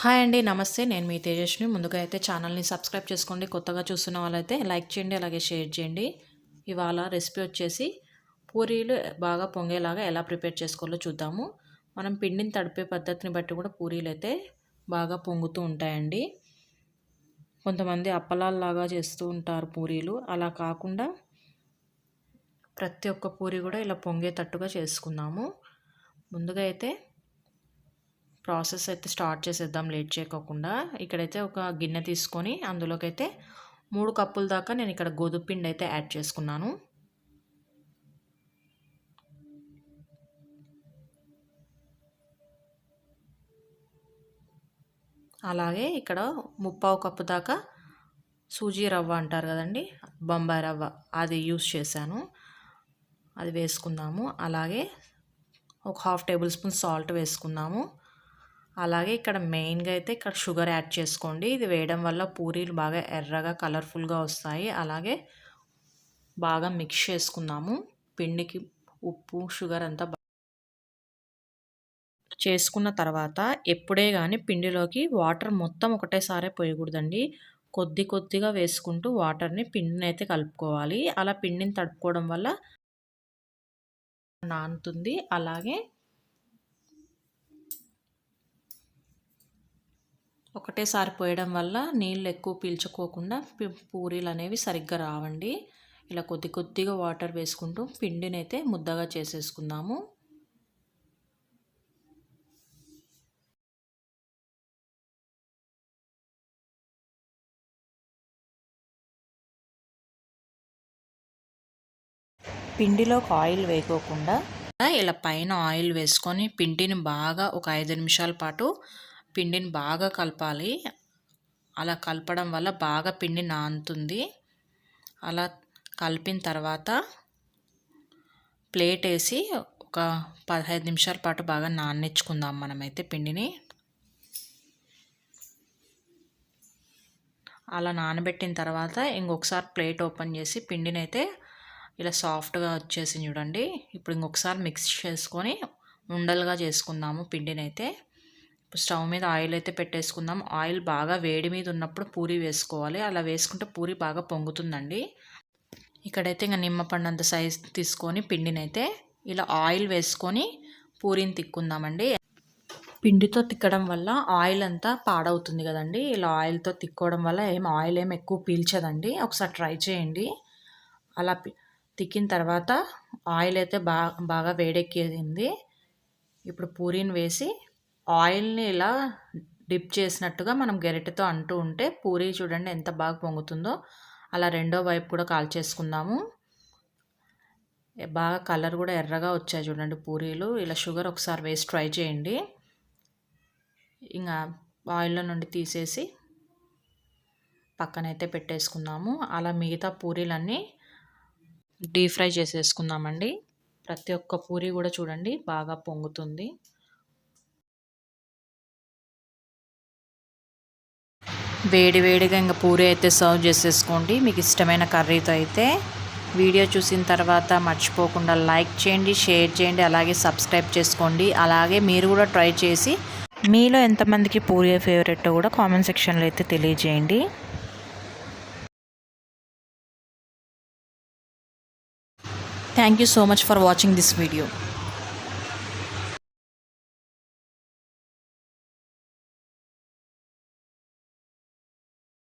Hi అండి నమస్తే. నేను మీ తేజస్ని ముందుగా అయితే ఛానల్ని సబ్స్క్రైబ్ చేసుకోండి. కొత్తగా చూస్తున్న వాళ్ళైతే లైక్ చేయండి అలాగే షేర్ చేయండి. ఇవాళ రెసిపీ వచ్చేసి పూరీలు బాగా పొంగేలాగా ఎలా ప్రిపేర్ చేసుకోవాలో చూద్దాము. మనం పిండిని తడిపే పద్ధతిని బట్టి కూడా పూరీలు అయితే బాగా పొంగుతూ ఉంటాయండి. కొంతమంది అప్పలాల్లాగా చేస్తూ ఉంటారు పూరీలు. అలా కాకుండా ప్రతి ఒక్క పూరి కూడా ఇలా పొంగేటట్టుగా చేసుకుందాము. ముందుగా అయితే ప్రాసెస్ అయితే స్టార్ట్ చేసేద్దాం లేట్ చేయకోకుండా. ఇక్కడైతే ఒక గిన్నె తీసుకొని అందులోకైతే మూడు కప్పుల దాకా నేను ఇక్కడ గోధుమ పిండి అయితే యాడ్ చేసుకున్నాను. అలాగే ఇక్కడ ముప్పావు కప్పు దాకా సూజీ రవ్వ అంటారు కదండి బొంబాయి రవ్వ అది యూస్ చేశాను. అది వేసుకుందాము. అలాగే ఒక హాఫ్ టేబుల్ స్పూన్ సాల్ట్ వేసుకుందాము. అలాగే ఇక్కడ మెయిన్గా అయితే ఇక్కడ షుగర్ యాడ్ చేసుకోండి. ఇది వేయడం వల్ల పూరీలు బాగా ఎర్రగా కలర్ఫుల్గా వస్తాయి. అలాగే బాగా మిక్స్ చేసుకుందాము. పిండికి ఉప్పు షుగర్ అంతా చేసుకున్న తర్వాత ఎప్పుడే కానీ పిండిలోకి వాటర్ మొత్తం ఒకటేసారే పోయకూడదండి. కొద్ది కొద్దిగా వేసుకుంటూ వాటర్ని పిండిని అయితే కలుపుకోవాలి. అలా పిండిని తడుపుకోవడం వల్ల నానుతుంది. అలాగే ఒకటేసారి పోయడం వల్ల నీళ్ళు ఎక్కువ పీల్చుకోకుండా పూరీలు అనేవి సరిగ్గా రావండి. ఇలా కొద్ది కొద్దిగా వాటర్ వేసుకుంటూ పిండిని అయితే ముద్దగా చేసేసుకుందాము. పిండిలోకి ఆయిల్ వేయకోకుండా ఇలా పైన ఆయిల్ వేసుకొని పిండిని బాగా ఒక ఐదు నిమిషాల పాటు పిండిని బాగా కలపాలి. అలా కలపడం వల్ల బాగా పిండి నానుతుంది. అలా కలిపిన తర్వాత ప్లేట్ వేసి ఒక పదహైదు నిమిషాల పాటు బాగా నాననిచ్చుకుందాం మనమైతే పిండిని. అలా నానబెట్టిన తర్వాత ఇంకొకసారి ప్లేట్ ఓపెన్ చేసి పిండిని అయితే ఇలా సాఫ్ట్గా వచ్చేసి చూడండి. ఇప్పుడు ఇంకొకసారి మిక్స్ చేసుకొని ఉండలుగా చేసుకుందాము పిండిని అయితే స్టవ్ మీద ఆయిల్ అయితే పెట్టేసుకుందాం. ఆయిల్ బాగా వేడి మీద ఉన్నప్పుడు పూరి వేసుకోవాలి. అలా వేసుకుంటే పూరి బాగా పొంగుతుందండి. ఇక్కడైతే ఇంకా నిమ్మపండు అంత సైజ్ తీసుకొని పిండినైతే ఇలా ఆయిల్ వేసుకొని పూరిని తిక్కుందామండి. పిండితో తిక్కడం వల్ల ఆయిల్ అంతా పాడవుతుంది కదండి. ఇలా ఆయిల్తో తిక్కోవడం వల్ల ఏం ఆయిల్ ఏం ఎక్కువ పీల్చదండి. ఒకసారి ట్రై చేయండి. అలా తిక్కిన తర్వాత ఆయిల్ అయితే బాగా బాగా వేడెక్కేది ఇప్పుడు పూరీని వేసి ఆయిల్ని ఇలా డిప్ చేసినట్టుగా మనం గెరిటతో అంటూ ఉంటే పూరీ చూడండి ఎంత బాగా పొంగుతుందో. అలా రెండో వైపు కూడా కాల్చేసుకుందాము. బాగా కలర్ కూడా ఎర్రగా వచ్చాయి చూడండి పూరీలు. ఇలా షుగర్ ఒకసారి వేసి ట్రై చేయండి. ఇంకా ఆయిల్లో నుండి తీసేసి పక్కనైతే పెట్టేసుకుందాము. అలా మిగతా పూరీలన్నీ డీప్ ఫ్రై చేసేసుకుందామండి. ప్రతి ఒక్క పూరి కూడా చూడండి బాగా పొంగుతుంది. వేడి వేడిగా ఇంకా పూరి అయితే సర్వ్ చేసేసుకోండి. మీకు ఇష్టమైన కర్రీతో అయితే వీడియో చూసిన తర్వాత మర్చిపోకుండా లైక్ చేయండి షేర్ చేయండి అలాగే సబ్స్క్రైబ్ చేసుకోండి. అలాగే మీరు కూడా ట్రై చేసి మీలో ఎంతమందికి పూరి ఫేవరెట్ కూడా కామెంట్ సెక్షన్లో అయితే తెలియజేయండి. Thank you so much for watching this video